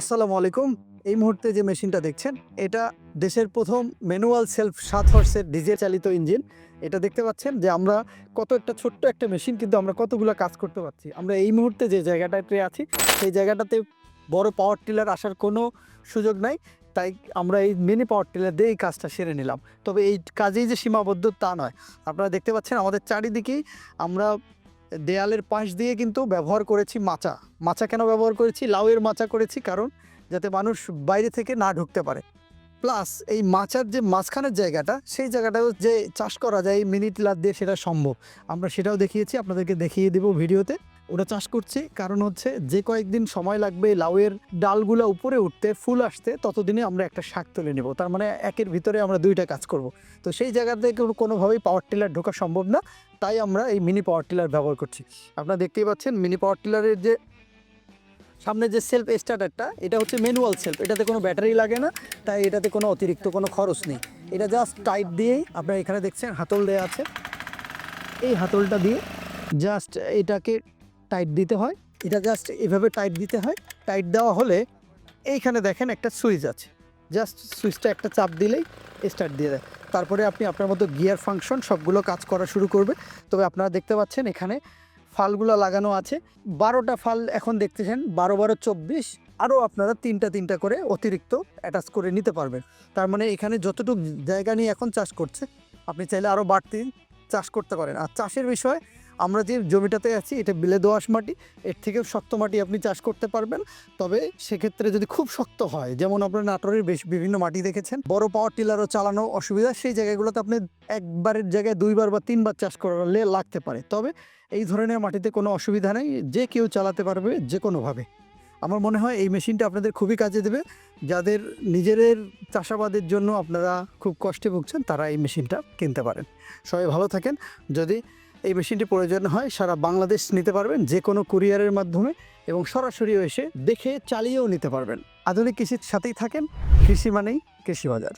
আসসালামু আলাইকুম। এই মুহূর্তে যে মেশিনটা দেখছেন, এটা দেশের প্রথম ম্যানুয়াল সেলফ সাত হর্সের ডিজেল চালিত ইঞ্জিন। এটা দেখতে পাচ্ছেন যে আমরা কত একটা ছোট্ট একটা মেশিন কিন্তু আমরা কতগুলো কাজ করতে পারছি। আমরা এই মুহূর্তে যে জায়গাটাতে আছি, সেই জায়গাটাতে বড় পাওয়ার টিলার আসার কোনো সুযোগ নাই। তাই আমরা এই মিনি পাওয়ার টিলার দিয়ে এই কাজটা সেরে নিলাম। তবে এই কাজেই যে সীমাবদ্ধ তা নয়। আপনারা দেখতে পাচ্ছেন আমাদের চারিদিকেই আমরা দেয়ালের পাশ দিয়ে কিন্তু ব্যবহার করেছি মাচা। মাচা কেন ব্যবহার করেছি? লাউয়ের মাচা করেছি কারণ যাতে মানুষ বাইরে থেকে না ঢুকতে পারে। প্লাস এই মাচার যে মাঝখানের জায়গাটা, সেই জায়গাটাও যে চাষ করা যায় মিনিট লাদ দিয়ে সেটা সম্ভব। আমরা সেটাও দেখিয়েছি, আপনাদেরকে দেখিয়ে দেবো ভিডিওতে। ওটা চাষ করছি। কারণ হচ্ছে যে কয়েকদিন সময় লাগবে লাউয়ের ডালগুলো উপরে উঠতে, ফুল আসতে, ততদিনে আমরা একটা শাক তুলে নেব। তার মানে একের ভিতরে আমরা দুইটা কাজ করব। তো সেই জায়গাতে কোনো- কোনোভাবেই পাওয়ার টিলার ঢোকা সম্ভব না। তাই আমরা এই মিনি পাওয়ার টিলার ব্যবহার করছি। আপনারা দেখতেই পাচ্ছেন মিনি পাওয়ার টিলারের যে সামনে যে সেলফ স্টার্টারটা এটা হচ্ছে ম্যানুয়াল সেলফ এটাতে কোনো ব্যাটারি লাগে না, তাই এটাতে কোনো অতিরিক্ত কোনো খরচ নেই। এটা জাস্ট টাইট দিয়েই আপনারা এখানে দেখছেন হাতল দেওয়া আছে। এই হাতলটা দিয়ে জাস্ট এটাকে টাইট দিতে হয়। এটা জাস্ট এভাবে টাইট দিতে হয়। টাইট দেওয়া হলে এইখানে দেখেন একটা সুইচ আছে। জাস্ট সুইচটা একটা চাপ দিলেই স্টার্ট দিয়ে দেয়। তারপরে আপনি আপনার মতো গিয়ার ফাংশন সবগুলো কাজ করা শুরু করবে। তবে আপনারা দেখতে পাচ্ছেন এখানে ফালগুলো লাগানো আছে। বারোটা ফাল এখন দেখতেছেন, বারো বারো চব্বিশ। আরও আপনারা তিনটা তিনটা করে অতিরিক্ত অ্যাটাচ করে নিতে পারবেন। তার মানে এখানে যতটুকু জায়গা নিয়ে এখন চাষ করছে, আপনি চাইলে আরও বাড়তি চাষ করতে পারেন। আর চাষের বিষয় আমরা যে জমিটাতে আছি, এটা বিলে দোআঁশ মাটি, এর থেকেও শক্ত মাটি আপনি চাষ করতে পারবেন। তবে সেক্ষেত্রে যদি খুব শক্ত হয়, যেমন আপনার নাটোরের বেশ বিভিন্ন মাটি দেখেছেন, বড় পাওয়ার টিলারও চালানো অসুবিধা, সেই জায়গাগুলোতে আপনি একবারের জায়গায় দুইবার বা তিনবার চাষ করলে লাগতে পারে। তবে এই ধরনের মাটিতে কোনো অসুবিধা নেই, যে কেউ চালাতে পারবে যে কোনোভাবে। আমার মনে হয় এই মেশিনটা আপনাদের খুবই কাজে দেবে। যাদের নিজেদের চাষাবাদের জন্য আপনারা খুব কষ্টে ভুগছেন, তারা এই মেশিনটা কিনতে পারেন। সবাই ভালো থাকেন। যদি এই মেশিনটি প্রয়োজন হয়, সারা বাংলাদেশ নিতে পারবেন যে কোনো কুরিয়ারের মাধ্যমে এবং সরাসরি এসে দেখে চালিয়েও নিতে পারবেন। আধুনিক কৃষির সাথেই থাকেন, কৃষি মানেই কৃষি বাজার